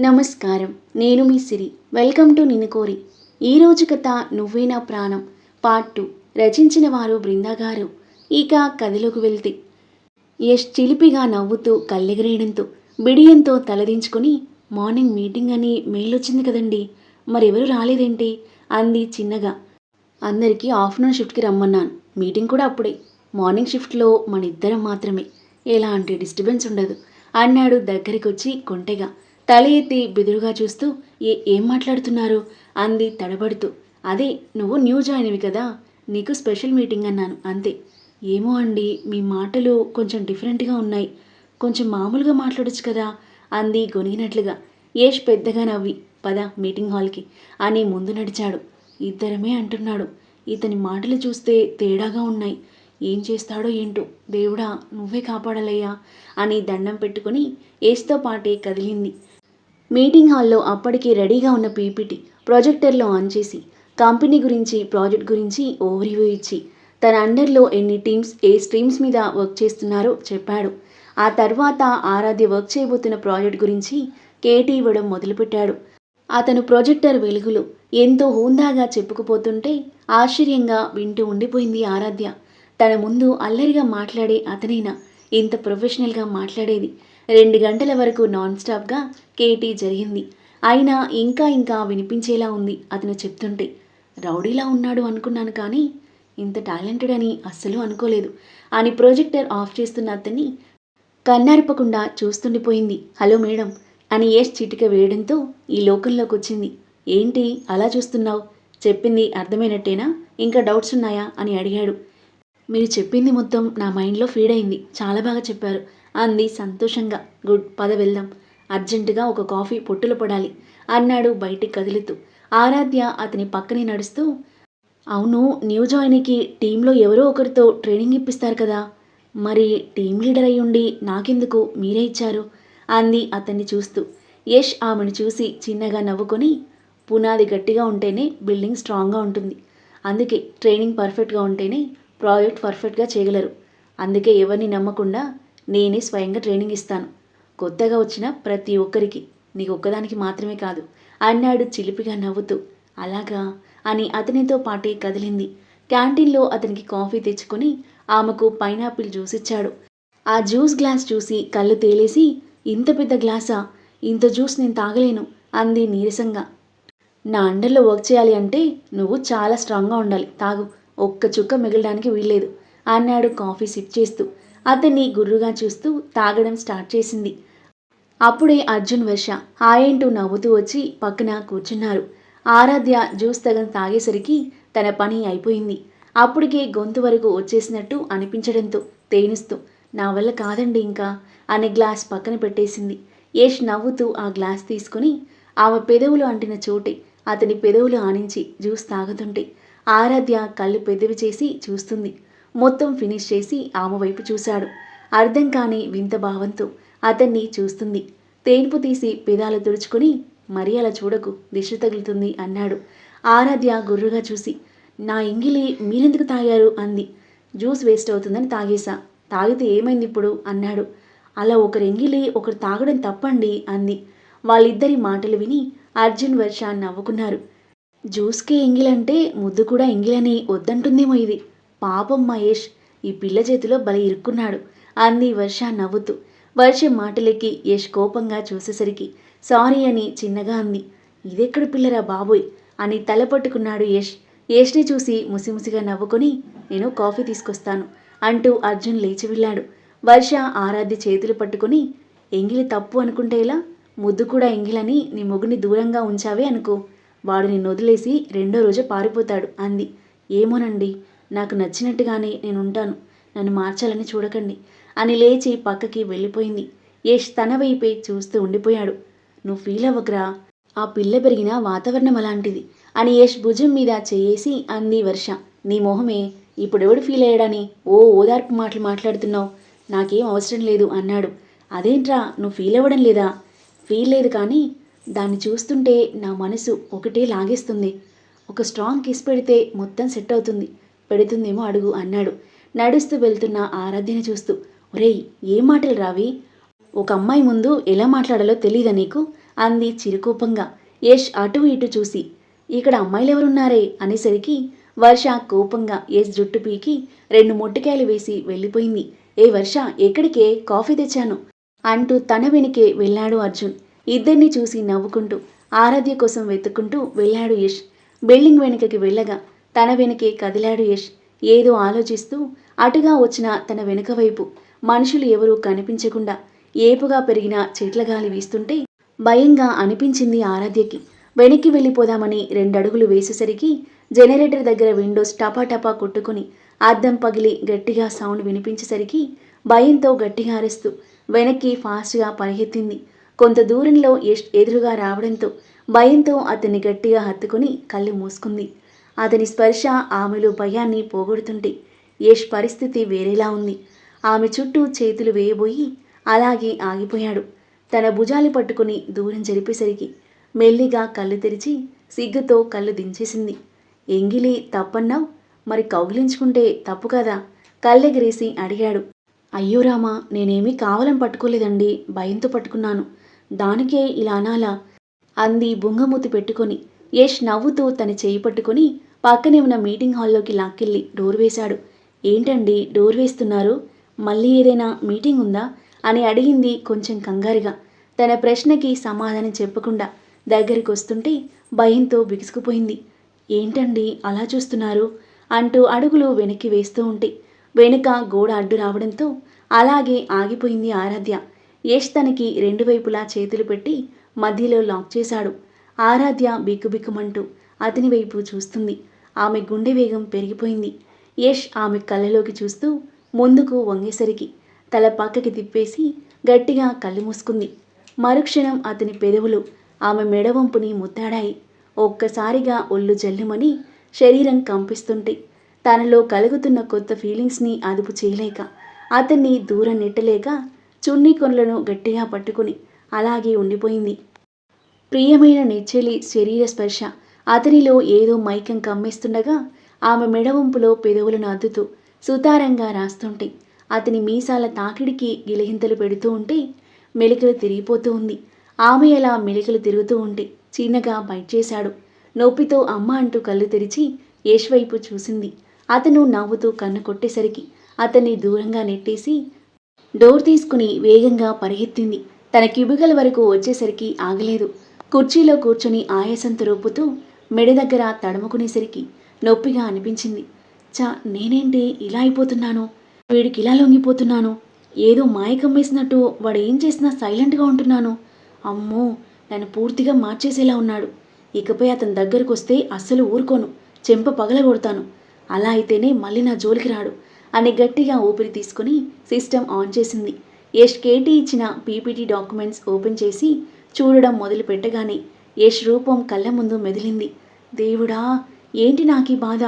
నమస్కారం. నేను మీ సిరి. Welcome to Ninukori. ఈరోజు కథ నువ్వే నా ప్రాణం. Part two. రచించిన వారు బృందా గారు. ఇక కథలోకి వెళ్తే. యష్ చిలిపిగా నవ్వుతూ కళ్ళెగరేయడంతో బిడియంతో తలదించుకొని మార్నింగ్ మీటింగ్ అని మెయిల్ వచ్చింది కదండి. మరెవరు రాలేదేంటి? అంది చిన్నగా. అందరికీ ఆఫ్టర్నూన్ షిఫ్ట్కి రమ్మన్నాను. మీటింగ్ కూడా అప్పుడే. మార్నింగ్ షిఫ్ట్లో మన ఇద్దరం మాత్రమే. ఎలాంటి డిస్టర్బెన్స్ ఉండదు. అన్నాడు దగ్గరికి వచ్చి కొంటెగా. తల ఎత్తి బెదురుగా చూస్తూ ఏ ఏం మాట్లాడుతున్నారు? అంది తడబడుతూ. అదే నువ్వు న్యూ జాయిన్ అవి కదా? నీకు స్పెషల్ మీటింగ్ అన్నాను అంతే. ఏమో అండి మీ మాటలు కొంచెం డిఫరెంట్గా ఉన్నాయి. కొంచెం మామూలుగా మాట్లాడొచ్చు కదా? అంది గొనిగినట్లుగా ఏష్ పెద్దగా నవ్వి పద మీటింగ్ హాల్కి అని ముందు నడిచాడు. ఇద్దరమే అంటున్నాడు. ఇతని మాటలు చూస్తే తేడాగా ఉన్నాయి. ఏం చేస్తాడో ఏంటో? దేవుడా నువ్వే కాపాడాలయ్యా అని దండం పెట్టుకుని ఏస్తో పాటే కదిలింది. మీటింగ్ హాల్లో అప్పటికి రెడీగా ఉన్న పీపీటీ ప్రొజెక్టర్లో ఆన్ చేసి కంపెనీ గురించి ప్రాజెక్ట్ గురించి ఓవర్వ్యూ ఇచ్చి తన అండర్లో ఎన్ని టీమ్స్ ఏ స్ట్రీమ్స్ మీద వర్క్ చేస్తున్నారో చెప్పాడు. ఆ తర్వాత ఆరాధ్య వర్క్ చేయబోతున్న ప్రాజెక్ట్ గురించి కేటీ ఇవ్వడం మొదలుపెట్టాడు. అతను ప్రొజెక్టర్ వెలుగులో ఎంతో హూందాగా చెప్పుకుపోతుంటే ఆశ్చర్యంగా వింటూ ఉండిపోయింది ఆరాధ్య. తన ముందు అల్లరిగా మాట్లాడే అతనైనా? ఇంత ప్రొఫెషనల్గా మాట్లాడేది. రెండు గంటల వరకు నాన్ స్టాప్గా కేటీ జరిగింది. అయినా ఇంకా ఇంకా వినిపించేలా ఉంది అతను చెప్తుంటే. రౌడీలా ఉన్నాడు అనుకున్నాను కానీ ఇంత టాలెంటెడ్ అని అస్సలు అనుకోలేదు. అని ప్రొజెక్టర్ ఆఫ్ చేస్తున్న అతన్ని కన్నారిపకుండా చూస్తుండిపోయింది. హలో మేడం అని ఏస్ చిటిక వేయడంతో ఈ లోకంలోకి వచ్చింది. ఏంటి అలా చూస్తున్నావు? చెప్పింది అర్థమైనట్టేనా? ఇంకా డౌట్స్ ఉన్నాయా? అని అడిగాడు. మీరు చెప్పింది మొత్తం నా మైండ్లో ఫీడ్ అయింది. చాలా బాగా చెప్పారు. అంది సంతోషంగా. గుడ్ పద వెళ్దాం. అర్జెంటుగా ఒక కాఫీ పొట్టులు పడాలి అన్నాడు బయటికి కదులుతూ. ఆరాధ్య అతని పక్కనే నడుస్తూ అవును న్యూ జాయిన్కి టీంలో ఎవరో ఒకరితో ట్రైనింగ్ ఇప్పిస్తారు కదా. మరి టీం లీడర్ అయి ఉండి నాకెందుకు? మీరే ఇచ్చారు అంది అతన్ని చూస్తూ. యష్ ఆమెను చూసి చిన్నగా నవ్వుకొని పునాది గట్టిగా ఉంటేనే బిల్డింగ్ స్ట్రాంగ్గా ఉంటుంది. అందుకే ట్రైనింగ్ పర్ఫెక్ట్గా ఉంటేనే ప్రాజెక్ట్ పర్ఫెక్ట్గా చేయగలరు. అందుకే ఎవరిని నమ్మకుండా నేనే స్వయంగా ట్రైనింగ్ ఇస్తాను. కొత్తగా వచ్చిన ప్రతి ఒక్కరికి. నీకు ఒక్కదానికి మాత్రమే కాదు. అన్నాడు చిలిపిగా నవ్వుతూ. అలాగా? అని అతనితో పాటే కదిలింది. క్యాంటీన్లో అతనికి కాఫీ తెచ్చుకొని ఆమెకు పైనాపిల్ జ్యూస్ ఇచ్చాడు. ఆ జ్యూస్ గ్లాస్ చూసి కళ్ళు తేలేసి ఇంత పెద్ద గ్లాసా? ఇంత జ్యూస్ నేను తాగలేను అంది నీరసంగా. నా అండర్లో వర్క్ చేయాలి అంటే నువ్వు చాలా స్ట్రాంగ్గా ఉండాలి. తాగు. ఒక్క చుక్క మిగలడానికి వీల్లేదు అన్నాడు కాఫీ సిప్ చేస్తూ. అతన్ని గుర్రుగా చూస్తూ తాగడం స్టార్ట్ చేసింది. అప్పుడే అర్జున్ వర్ష హాయంటూ నవ్వుతూ వచ్చి పక్కన కూర్చున్నారు. ఆరాధ్య జ్యూస్ తగం తాగేసరికి తన పని అయిపోయింది. అప్పటికే గొంతు వరకు వచ్చేసినట్టు అనిపించడంతో తేనిస్తూ నా వల్ల కాదండి ఇంకా అనే గ్లాస్ పక్కన పెట్టేసింది. యష్ నవ్వుతూ ఆ గ్లాస్ తీసుకుని ఆమె పెదవులు అంటిన చోటే అతని పెదవులు ఆనించి జ్యూస్ తాగుతుంటే ఆరాధ్య కళ్ళు పెదవి చేసి చూస్తుంది. మొత్తం ఫినిష్ చేసి ఆమె వైపు చూశాడు. అర్థం కాని వింత భావంతో అతన్ని చూస్తుంది. తేన్పు తీసి పెదాలు తుడుచుకుని మరీ అలా చూడకు దిష్టి తగులుతుంది అన్నాడు. ఆరాధ్య గుర్రుగా చూసి నా ఇంగిలి మీరెందుకు తాగారు? అంది. జ్యూస్ వేస్ట్ అవుతుందని తాగేశా తాగితే ఏమైంది ఇప్పుడు? అన్నాడు. అలా ఒకరు ఎంగిలి ఒకరు తాగడం తప్పండి అంది. వాళ్ళిద్దరి మాటలు విని అర్జున్ వర్ష నవ్వుకున్నారు. జ్యూస్కే ఎంగిలంటే ముద్దు కూడా ఎంగిలని వద్దంటుందేమో ఇది. పాపం మహేష్ ఈ పిల్ల చేతిలో బలి ఇరుక్కున్నాడు. అంది వర్ష నవ్వుతూ. వర్ష మాటలకి యష్ కోపంగా చూసేసరికి సారీ అని చిన్నగా అంది. ఇదెక్కడ పిల్లరా బాబోయ్? అని తల పట్టుకున్నాడు యష్ యష్ని చూసి ముసిముసిగా నవ్వుకొని నేను కాఫీ తీసుకొస్తాను అంటూ అర్జున్ లేచి వెళ్ళాడు. వర్ష ఆరాధ్య చేతులు పట్టుకుని ఎంగిలి తప్పు అనుకుంటే ఇలా ముద్దు కూడా ఎంగిలని నీ మొగుని దూరంగా ఉంచావే అనుకో. వాడు నిన్ను వదిలేసి రెండో రోజు పారిపోతాడు అంది. ఏమోనండి? నాకు నచ్చినట్టుగానే నేను ఉంటాను నన్ను మార్చాలని చూడకండి. అని లేచి పక్కకి వెళ్ళిపోయింది. యష్ తన వైపే చూస్తూ ఉండిపోయాడు. నువ్వు ఫీల్ అవ్వకరా? ఆ పిల్ల పెరిగిన వాతావరణం అలాంటిది అని యష్ భుజం మీద చేయేసి అంది వర్ష. నీ మొహమే ఇప్పుడెవడు ఫీల్ అయ్యాడని ఓ ఓదార్పు మాటలు మాట్లాడుతున్నావు. నాకేం అవసరం లేదు అన్నాడు. అదేంట్రా నువ్వు ఫీల్ అవ్వడం లేదా? ఫీల్ లేదు కానీ దాన్ని చూస్తుంటే నా మనసు ఒకటే లాగేస్తుంది. ఒక స్ట్రాంగ్ కిస్ పెడితే మొత్తం సెట్ అవుతుంది. పెడుతుందేమో అడుగు అన్నాడు. నడుస్తూ వెళ్తున్న ఆరాధ్యని చూస్తూ ఒరేయ్ ఏ మాటలు రావి? ఒక అమ్మాయి ముందు ఎలా మాట్లాడాలో తెలీదా నీకు? అంది చిరుకోపంగా. యష్ అటు ఇటు చూసి ఇక్కడ అమ్మాయిలెవరున్నారే? అనేసరికి వర్ష కోపంగా యష్ జుట్టు పీకి రెండు మొట్టికాయలు వేసి వెళ్ళిపోయింది. ఏ వర్ష ఎక్కడికే? కాఫీ తెచ్చాను అంటూ తన వెనుకే వెళ్ళాడు అర్జున్. ఇద్దరిని చూసి నవ్వుకుంటూ ఆరాధ్య కోసం వెతుక్కుంటూ వెళ్ళాడు యష్. బిల్డింగ్ వెనుకకి వెళ్ళగా తన వెనకే కదిలాడు యష్. ఏదో ఆలోచిస్తూ అటుగా వచ్చిన తన వెనుక వైపు. మనుషులు ఎవరూ కనిపించకుండా ఏపుగా పెరిగిన చెట్ల గాలి వీస్తుంటే భయంగా అనిపించింది ఆరాధ్యకి. వెనక్కి వెళ్ళిపోదామని రెండడుగులు వేసేసరికి జనరేటర్ దగ్గర విండోస్ టపాటపా కొట్టుకుని అద్దం పగిలి గట్టిగా సౌండ్ వినిపించేసరికి భయంతో గట్టిగా అరుస్తూ వెనక్కి ఫాస్ట్గా పరిగెత్తింది. కొంత దూరంలో యష్ ఎదురుగా రావడంతో భయంతో అతన్ని గట్టిగా హత్తుకుని కళ్ళు మూసుకుంది. అతని స్పర్శ ఆమెలో భయాన్ని పోగొడుతుంటే యష్ పరిస్థితి వేరేలా ఉంది. ఆమె చుట్టూ చేతులు వేయబోయి అలాగే ఆగిపోయాడు. తన భుజాలు పట్టుకుని దూరం జరిపేసరికి మెల్లిగా కళ్ళు తెరిచి సిగ్గుతో కళ్ళు దించేసింది. ఎంగిలి తప్పన్నావు? మరి కౌగిలించుకుంటే తప్పు కదా? కళ్ళెగిరేసి అడిగాడు. అయ్యో రామా నేనేమీ కావాలని పట్టుకోలేదండి. భయంతో పట్టుకున్నాను. దానికే ఇలా అనాలా? అంది బుంగమూతి పెట్టుకొని. యష్ నవ్వుతూ తన చేయి పట్టుకొని పక్కనే ఉన్న మీటింగ్ హాల్లోకి లాక్కెళ్ళి డోర్ వేశాడు. ఏంటండి డోర్ వేస్తున్నారు? మళ్ళీ ఏదైనా మీటింగ్ ఉందా? అని అడిగింది కొంచెం కంగారుగా. తన ప్రశ్నకి సమాధానం చెప్పకుండా దగ్గరికి వస్తుంటే భయంతో బిగుసుకుపోయింది. ఏంటండి అలా చూస్తున్నారు? అంటూ అడుగులు వెనక్కి వేస్తూ ఉంటే వెనుక గోడ అడ్డు రావడంతో అలాగే ఆగిపోయింది ఆరాధ్య. యష్ తనకి రెండు వైపులా చేతులు పెట్టి మధ్యలో లాక్ చేశాడు. ఆరాధ్య బిక్కుబిక్కుమంటూ అతని వైపు చూస్తుంది. ఆమె గుండె వేగం పెరిగిపోయింది. యష్ ఆమె కళ్ళలోకి చూస్తూ ముందుకు వంగేసరికి తల పక్కకి తిప్పేసి గట్టిగా కళ్ళు మూసుకుంది. మరుక్షణం అతని పెదవులు ఆమె మెడవంపుని ముద్దాడాయి. ఒక్కసారిగా ఒళ్ళు జల్లుమని శరీరం కంపిస్తుంటే తనలో కలుగుతున్న కొత్త ఫీలింగ్స్ని అదుపు చేయలేక అతన్ని దూరం నెట్టలేక చున్నీ కొనలను గట్టిగా పట్టుకుని అలాగే ఉండిపోయింది. ప్రియమైన నిచ్చెలి శరీర స్పర్శ అతనిలో ఏదో మైకం కమ్మేస్తుండగా ఆమె మెడవంపులో పెదవులను అద్దుతూ సుతారంగా రాస్తుంటే అతని మీసాల తాకిడికి గిలహింతలు పెడుతూ ఉంటే మెలికలు తిరిగిపోతూ ఉంది. ఆమె అలా మెలికలు తిరుగుతూ ఉంటే చిన్నగా బైట్ చేశాడు. నొప్పితో అమ్మ అంటూ కళ్ళు తెరిచి యష్ వైపు చూసింది. అతను నవ్వుతూ కన్ను కొట్టేసరికి అతన్ని దూరంగా నెట్టేసి డోర్ తీసుకుని వేగంగా పరిగెత్తింది. తన క్యూబికల్ వరకు వచ్చేసరికి ఆగలేదు. కుర్చీలో కూర్చొని ఆయాసంతో రూపుతూ మెడ దగ్గర తడుముకునేసరికి నొప్పిగా అనిపించింది. చా నేనేంటి ఇలా అయిపోతున్నాను? వీడికి ఇలా లొంగిపోతున్నాను? ఏదో మాయకం వేసినట్టు వాడు ఏం చేసినా సైలెంట్గా ఉంటున్నాను. అమ్మో! నన్ను పూర్తిగా మార్చేసేలా ఉన్నాడు. ఇకపై అతని దగ్గరకు వస్తే అస్సలు ఊరుకోను. చెంప పగలగొడతాను. అలా అయితేనే మళ్ళీ నా జోలికి రాడు అని గట్టిగా ఊపిరి తీసుకుని సిస్టమ్ ఆన్ చేసింది. యష్ కేటీ ఇచ్చిన పీపీటీ డాక్యుమెంట్స్ ఓపెన్ చేసి చూడడం మొదలు పెట్టగానే యష్ రూపం కళ్ళ ముందు మెదిలింది. దేవుడా ఏంటి నాకీ బాధ?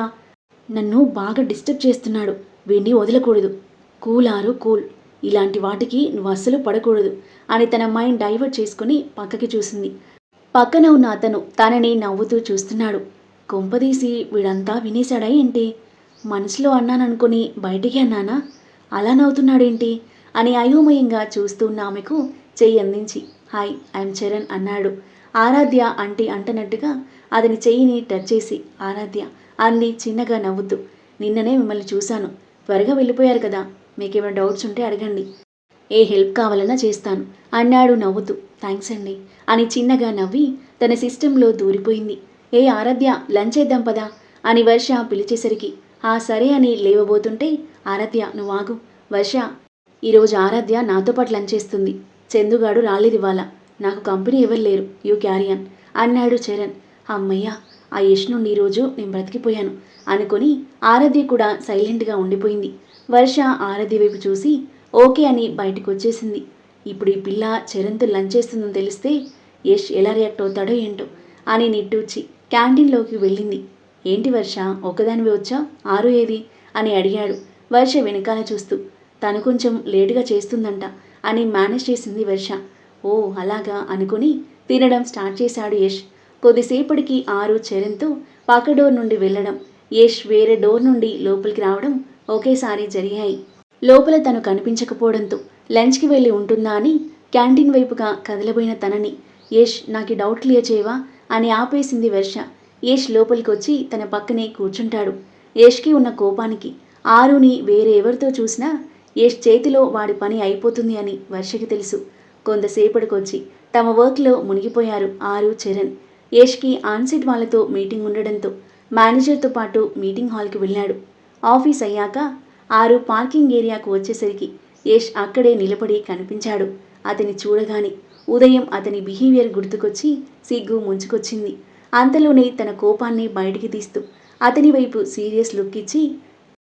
నన్ను బాగా డిస్టర్బ్ చేస్తున్నాడు. వీడిని వదలకూడదు. కూల్ ఆరు కూల్. ఇలాంటి వాటికి నువ్వు అస్సలు పడకూడదు అని తన మైండ్ డైవర్ట్ చేసుకుని పక్కకి చూసింది. పక్కన ఉన్న అతను తనని నవ్వుతూ చూస్తున్నాడు. కొంపదీసి వీడంతా వినేశాడా ఏంటి? మనసులో అన్నాననుకుని బయటికి అన్నానా? అలా నవ్వుతున్నాడేంటి? అని అయోమయంగా చూస్తున్న ఆమెకు చెయ్యి అందించి హాయ్ ఐఎమ్ చరణ్ అన్నాడు. ఆరాధ్య అంటే అంటనట్టుగా అతని చెయ్యిని టచ్ చేసి ఆరాధ్య అంది చిన్నగా నవ్వుతూ నిన్ననే మిమ్మల్ని చూశాను. త్వరగా వెళ్ళిపోయారు కదా. మీకేమైనా డౌట్స్ ఉంటే అడగండి. ఏ హెల్ప్ కావాలన్నా చేస్తాను. అన్నాడు నవ్వుతూ. థ్యాంక్స్ అండి అని చిన్నగా నవ్వి తన సిస్టంలో దూరిపోయింది. ఏ ఆరాధ్య లంచ్ చేద్దాం పదా అని వర్ష పిలిచేసరికి ఆ సరే అని లేవబోతుంటే ఆరాధ్య నువ్వు ఆగు. వర్ష ఈరోజు ఆరాధ్య నాతో పాటు లంచ్ చేస్తుంది. చందుగాడు రాలేదు ఇవాళ. నాకు కంపెనీ ఎవరు లేరు. You carry on. అన్నాడు చరణ్. అమ్మయ్య ఆ యష్ నుండి ఈరోజు నేను బ్రతికిపోయాను అనుకొని ఆరాధ్య కూడా సైలెంట్గా ఉండిపోయింది. వర్ష ఆరాధ్య వైపు చూసి ఓకే అని బయటకు వచ్చేసింది ఇప్పుడు ఈ పిల్ల చరణ్తో లంచ్ చేస్తుందని తెలిస్తే యష్ ఎలా రియాక్ట్ అవుతాడో ఏంటో అని నిట్టూచి క్యాంటీన్లోకి వెళ్ళింది. ఏంటి వర్ష ఒక్కదానివే వచ్చా? ఆరు ఏది? అని అడిగాడు. వర్ష వెనకాల చూస్తూ తను కొంచెం లేటుగా చేస్తుందంట అని మేనేజ్ చేసింది వర్ష. ఓ అలాగా అనుకుని తినడం స్టార్ట్ చేశాడు యష్. కొద్దిసేపటికి ఆరు చరణ్తో పక్క డోర్ నుండి వెళ్ళడం యష్ వేరే డోర్ నుండి లోపలికి రావడం ఒకేసారి జరిగాయి. లోపల తను కనిపించకపోవడంతో లంచ్కి వెళ్ళి ఉంటుందా అని క్యాంటీన్ వైపుగా కదలబోయిన తనని యష్ నాకు డౌట్ క్లియర్ చేయవా అని ఆపేసింది వర్ష. యష్ లోపలికి వచ్చి తన పక్కనే కూర్చుంటాడు. యష్కి ఉన్న కోపానికి ఆరుని వేరే ఎవరితో చూసినా యష్ చేతిలో వాడి పని అయిపోతుంది అని వర్షకి తెలుసు. కొంతసేపటికొచ్చి తమ వర్క్లో మునిగిపోయారు ఆరు చరణ్. యష్కి ఆన్సిట్ వాళ్ళతో మీటింగ్ ఉండడంతో మేనేజర్తో పాటు మీటింగ్ హాల్కి వెళ్ళాడు. ఆఫీస్ అయ్యాక ఆరు పార్కింగ్ ఏరియాకు వచ్చేసరికి యష్ అక్కడే నిలబడి కనిపించాడు. అతని చూడగానే ఉదయం అతని బిహేవియర్ గుర్తుకొచ్చి సిగ్గు ముంచుకొచ్చింది. అంతలోనే తన కోపాన్ని బయటికి తీస్తూ అతని వైపు సీరియస్ లుక్ ఇచ్చి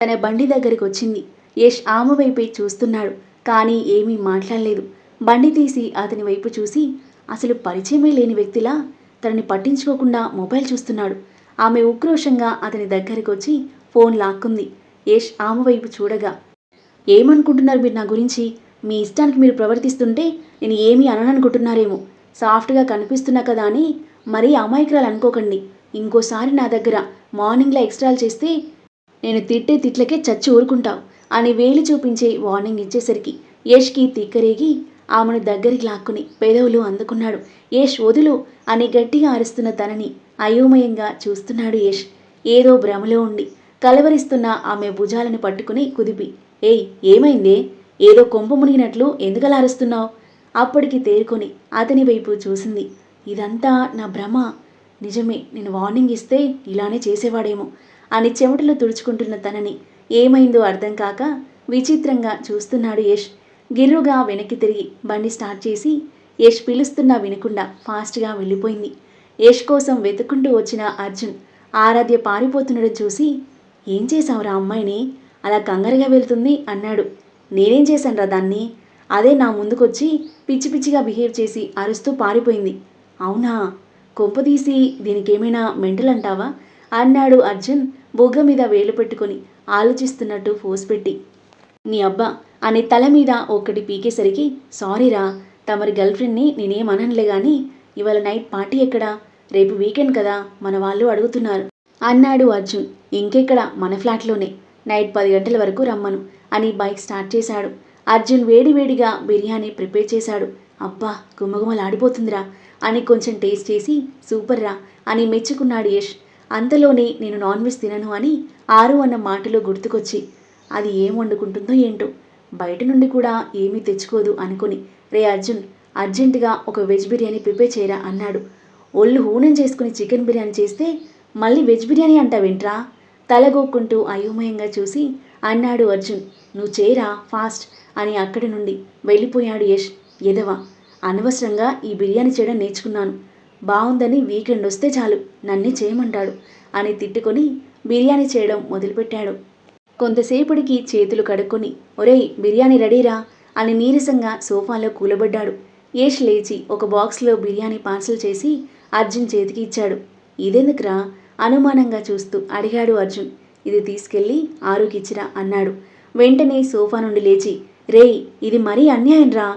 తన బండి దగ్గరికి వచ్చింది యష్ ఆమె వైపే చూస్తున్నాడు కానీ ఏమీ మాట్లాడలేదు. బండి తీసి అతని వైపు చూసి అసలు పరిచయమే లేని వ్యక్తిలా తనని పట్టించుకోకుండా మొబైల్ చూస్తున్నాడు. ఆమె ఉక్రోషంగా అతని దగ్గరికి వచ్చి ఫోన్ లాక్కుంది. యష్ ఆమె వైపు చూడగా ఏమనుకుంటున్నారు మీరు నా గురించి? మీ ఇష్టానికి మీరు ప్రవర్తిస్తుంటే నేను ఏమీ అనననుకుంటున్నారేమో. సాఫ్ట్గా కనిపిస్తున్నా కదా అని మరీ అమాయకురాలు అనుకోకండి. ఇంకోసారి నా దగ్గర మార్నింగ్లో ఎక్స్ట్రాలు చేస్తే నేను తిట్టే తిట్లకే చచ్చి ఊరుకుంటావు అని వేలి చూపించే వార్నింగ్ ఇచ్చేసరికి యష్కి తిక్కరేగి ఆమెను దగ్గరికి లాక్కుని పెదవులు అందుకున్నాడు. యేష్ వదులు అని గట్టిగా అరుస్తున్న తనని అయోమయంగా చూస్తున్నాడు యేష్. ఏదో భ్రమలో ఉండి కలవరిస్తున్న ఆమె భుజాలను పట్టుకుని కుదిపి. ఏయ్ ఏమైందే? ఏదో కొంప మునిగినట్లు ఎందుకలా అరుస్తున్నావు? అప్పటికి తేరుకొని అతని వైపు చూసింది. ఇదంతా నా భ్రమ. నిజమే నేను వార్నింగ్ ఇస్తే ఇలానే చేసేవాడేమో అని చెమటలు తుడుచుకుంటున్న తనని ఏమైందో అర్థం కాక విచిత్రంగా చూస్తున్నాడు యష్. గిర్రుగా వెనక్కి తిరిగి బండి స్టార్ట్ చేసి యష్ పిలుస్తున్నా వినకుండా ఫాస్ట్గా వెళ్ళిపోయింది. యష్ కోసం వెతుక్కుంటూ వచ్చిన అర్జున్ ఆరాధ్య పారిపోతుండడం చూసి ఏం చేశావురా అమ్మాయిని? అలా కంగారుగా వెళ్తుంది అన్నాడు. నేనేం చేశానురా దాన్ని? అదే నా ముందుకొచ్చి పిచ్చి పిచ్చిగా బిహేవ్ చేసి అరుస్తూ పారిపోయింది. అవునా? కొంపదీసి దీనికేమైనా మెంటల్ అంటావా? అన్నాడు అర్జున్ బొగ్గ మీద వేలు పెట్టుకొని ఆలోచిస్తున్నట్టు ఫోర్స్ పెట్టి. నీ అబ్బా అని తల మీద ఒక్కటి పీకేసరికి సారీరా తమరి గర్ల్ ఫ్రెండ్ని నేనేమననులే గాని ఇవాళ నైట్ పార్టీ ఎక్కడా? రేపు వీకెండ్ కదా? మన వాళ్ళు అడుగుతున్నారు. అన్నాడు అర్జున్ ఇంకెక్కడ? మన ఫ్లాట్లోనే. నైట్ పది గంటల వరకు రమ్మను అని బైక్ స్టార్ట్ చేశాడు. అర్జున్ వేడివేడిగా బిర్యానీ ప్రిపేర్ చేశాడు. అబ్బా గుమగుమలాడిపోతుందిరా అని కొంచెం టేస్ట్ చేసి సూపర్ రా అని మెచ్చుకున్నాడు యష్. అంతలోనే నేను నాన్ వెజ్ తినను అని ఆరు అన్న మాటలో గుర్తుకొచ్చి అది ఏం వండుకుంటుందో ఏంటో. బయట నుండి కూడా ఏమీ తెచ్చుకోదు అనుకుని రే అర్జున్ అర్జెంటుగా ఒక వెజ్ బిర్యానీ ప్రిపేర్ చేయరా అన్నాడు. ఒళ్ళు హూనం చేసుకుని చికెన్ బిర్యానీ చేస్తే మళ్ళీ వెజ్ బిర్యానీ అంటావేంట్రా? తలగోక్కుంటూ అయోమయంగా చూసి అన్నాడు అర్జున్ నువ్వు చేరా ఫాస్ట్ అని అక్కడి నుండి వెళ్ళిపోయాడు యష్. ఎదవ అనవసరంగా ఈ బిర్యానీ చేయడం నేర్చుకున్నాను. బాగుందని వీకెండ్ వస్తే చాలు నన్నే చేయమంటాడు అని తిట్టుకొని బిర్యానీ చేయడం మొదలుపెట్టాడు. కొంతసేపటికి చేతులు కడుక్కొని ఒరేయ్ బిర్యానీ రెడీరా? అని నీరసంగా సోఫాలో కూలబడ్డాడు. యష్ లేచి ఒక బాక్స్లో బిర్యానీ పార్సల్ చేసి అర్జున్ చేతికి ఇచ్చాడు. ఇదెందుకురా? అనుమానంగా చూస్తూ అడిగాడు అర్జున్. ఇది తీసుకెళ్ళి ఆరుకిచ్చిరా అన్నాడు. వెంటనే సోఫా నుండి లేచి రేయ్ ఇది మరీ అన్యాయం రా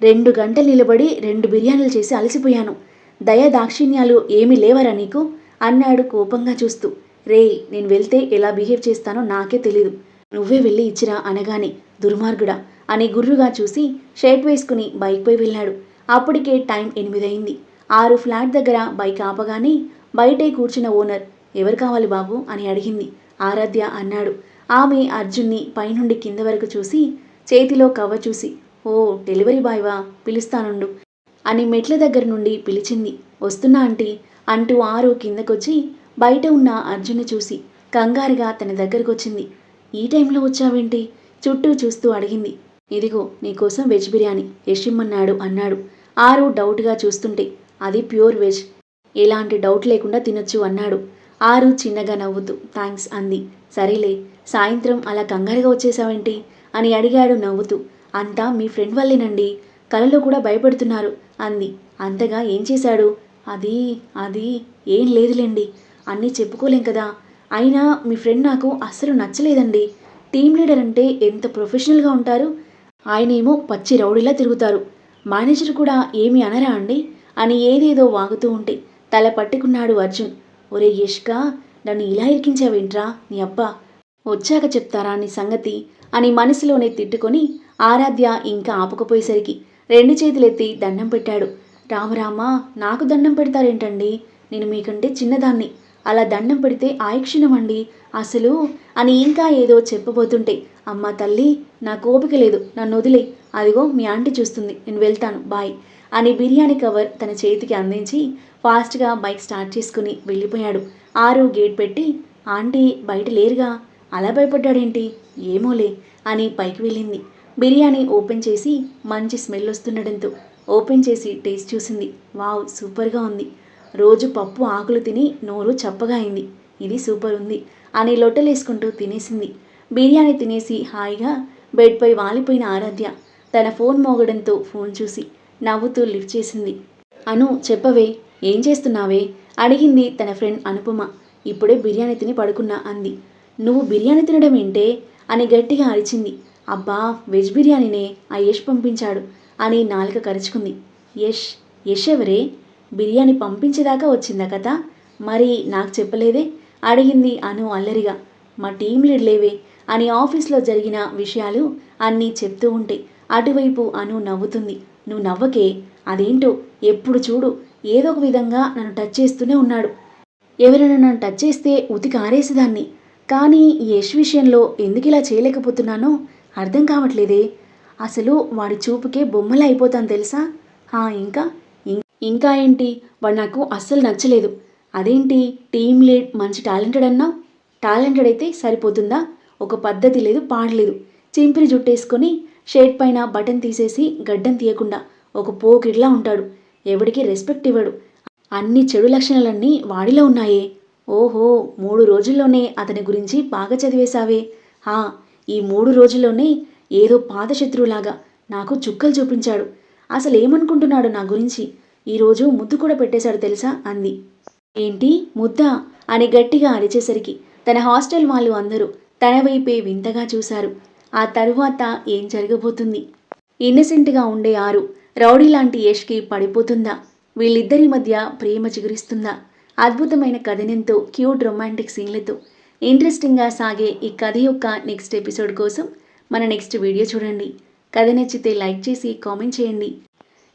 రెండు గంటలు నిలబడి రెండు బిర్యానీలు చేసి అలసిపోయాను. దయా దాక్షిణ్యాలు ఏమీ లేవరా నీకు? అన్నాడు కోపంగా చూస్తూ. రే నేను వెళ్తే ఎలా బిహేవ్ చేస్తానో నాకే తెలీదు. నువ్వే వెళ్ళి ఇచ్చిరా అనగానే దుర్మార్గుడా అని గుర్రుగా చూసి షర్ట్ వేసుకుని బైక్పై వెళ్ళాడు. అప్పటికే టైం ఎనిమిదయింది. ఆరు ఫ్లాట్ దగ్గర బైక్ ఆపగానే బయటే కూర్చున్న ఓనర్ ఎవరు కావాలి బాబు? అని అడిగింది. ఆరాధ్య అన్నాడు. ఆమె అర్జున్ని పైనుండి కింద వరకు చూసి చేతిలో కవ్వ చూసి ఓ డెలివరీ బాయ్వా పిలుస్తానుండు అని మెట్ల దగ్గర నుండి పిలిచింది. వస్తున్నా ఆంటీ అంటూ ఆరు కిందకొచ్చి బయట ఉన్న అర్జున్ని చూసి కంగారుగా తన దగ్గరకు వచ్చింది ఈ టైంలో వచ్చావేంటి? చుట్టూ చూస్తూ అడిగింది. ఇదిగో నీకోసం వెజ్ బిర్యానీ యషిమ్మన్నాడు అన్నాడు. ఆరు డౌట్గా చూస్తుంటే అది ప్యూర్ వెజ్. ఎలాంటి డౌట్ లేకుండా తినొచ్చు అన్నాడు. ఆరు చిన్నగా నవ్వుతూ థ్యాంక్స్ అంది. సరేలే సాయంత్రం అలా కంగారుగా వచ్చేసావేంటి? అని అడిగాడు నవ్వుతూ. అంతా మీ ఫ్రెండ్ వల్లేనండి. కలలో కూడా భయపడుతున్నారు అంది. అంతగా ఏం చేశాడు? అది అది ఏం లేదులేండి. అన్నీ చెప్పుకోలేం కదా. అయినా మీ ఫ్రెండ్ నాకు అస్సలు నచ్చలేదండి. టీం లీడర్ అంటే ఎంత ప్రొఫెషనల్గా ఉంటారు? ఆయనేమో పచ్చి రౌడీలా తిరుగుతారు. మేనేజర్ కూడా ఏమి అనరా అండి? అని ఏదేదో వాగుతూ ఉంటే తల పట్టుకున్నాడు అర్జున్. ఒరే యష్కా నన్ను ఇలా ఇరికించావేంట్రా? నీ అబ్బా వచ్చాక చెప్తారా నీ సంగతి? అని మనసులోనే తిట్టుకొని ఆరాధ్య ఇంకా ఆపకపోయేసరికి రెండు చేతులెత్తి దండం పెట్టాడు. రామరామా నాకు దండం పెడతారేంటండి? నేను మీకంటే చిన్నదాన్ని. అలా దండం పెడితే ఆయక్షణం అండి. అసలు? అని ఇంకా ఏదో చెప్పబోతుంటే అమ్మ తల్లి నాకు ఓపిక లేదు నన్ను వదిలే. అదిగో మీ ఆంటీ చూస్తుంది నేను వెళ్తాను బాయ్ అని బిర్యానీ కవర్ తన చేతికి అందించి ఫాస్ట్గా బైక్ స్టార్ట్ చేసుకుని వెళ్ళిపోయాడు. ఆరు గేట్ పెట్టి ఆంటీ బయట లేరుగా. అలా భయపడ్డాడేంటి? ఏమోలే అని పైకి వెళ్ళింది. బిర్యానీ ఓపెన్ చేసి మంచి స్మెల్ వస్తుండడంతో ఓపెన్ చేసి టేస్ట్ చూసింది. వావ్ సూపర్గా ఉంది. రోజు పప్పు ఆకులు తిని నోరు చప్పగా అయింది. ఇది సూపర్ ఉంది. అని లొట్టలేసుకుంటూ తినేసింది. బిర్యానీ తినేసి హాయిగా బెడ్పై వాలిపోయిన ఆరాధ్య తన ఫోన్ మోగడంతో ఫోన్ చూసి నవ్వుతూ లిఫ్ట్ చేసింది. అను చెప్పవే ఏం చేస్తున్నావే? అడిగింది తన ఫ్రెండ్ అనుపమ. ఇప్పుడే బిర్యానీ తిని పడుకున్నా అంది. నువ్వు బిర్యానీ తినడం ఏంటే? అని గట్టిగా అరిచింది. అబ్బా వెజ్ బిర్యానీనే ఆ యష్ పంపించాడు అని నాలుక కరుచుకుంది. యష్ యష్ ఎవరే? బిర్యానీ పంపించేదాకా వచ్చిందా కథ? మరి నాకు చెప్పలేదే? అడిగింది అను అల్లరిగా. మా టీం లీడ్ లేవే అని ఆఫీస్లో జరిగిన విషయాలు అన్నీ చెప్తూ ఉంటే అటువైపు అను నవ్వుతుంది. నువ్వు నవ్వకే? అదేంటో? ఎప్పుడు చూడు. ఏదో ఒక విధంగా నన్ను టచ్ చేస్తూనే ఉన్నాడు. ఎవరైనా నన్ను టచ్ చేస్తే ఉతికి ఆరేసేదాన్ని. కానీ ఈ యష్ విషయంలో ఎందుకు ఇలా చేయలేకపోతున్నానో అర్థం కావట్లేదే. అసలు వాడి చూపుకే బొమ్మలు అయిపోతాను తెలుసా? హా ఇంకా? ఇంకా ఏంటి? వాడు నాకు అస్సలు నచ్చలేదు. అదేంటి? టీం లీడ్ మంచి టాలెంటెడ్ అన్నావు టాలెంటెడ్ అయితే సరిపోతుందా? ఒక పద్ధతి లేదు పాడలేదు చింపిరి జుట్టేసుకొని షర్ట్ పైన బటన్ తీసేసి గడ్డం తీయకుండా ఒక పోకిడ్లా ఉంటాడు. ఎవడికి రెస్పెక్ట్ ఇవ్వడు. అన్ని చెడు లక్షణాలన్నీ వాడిలో ఉన్నాయే. ఓహో మూడు రోజుల్లోనే అతని గురించి బాగా చదివేశావే. హా ఈ మూడు రోజుల్లోనే ఏదో పాత శత్రువులాగా నాకు చుక్కలు చూపించాడు. అసలు ఏమనుకుంటున్నాడు నా గురించి? ఈరోజు ముద్దు కూడా పెట్టేశాడు తెలుసా? అంది. ఏంటి? ముద్ద? అని గట్టిగా అరిచేసరికి తన హాస్టల్ వాళ్ళు అందరూ తన వైపే వింతగా చూశారు. ఆ తరువాత ఏం జరగబోతుంది? ఇన్నసెంట్గా ఉండే ఆరు రౌడీ లాంటి యష్కి పడిపోతుందా? వీళ్ళిద్దరి మధ్య ప్రేమ చిగురిస్తుందా? అద్భుతమైన కథనంతో క్యూట్ రొమాంటిక్ సీన్లతో ఇంట్రెస్టింగ్గా సాగే ఈ కథ యొక్క నెక్స్ట్ ఎపిసోడ్ కోసం మన నెక్స్ట్ వీడియో చూడండి. కథ నచ్చితే లైక్ చేసి కామెంట్ చేయండి.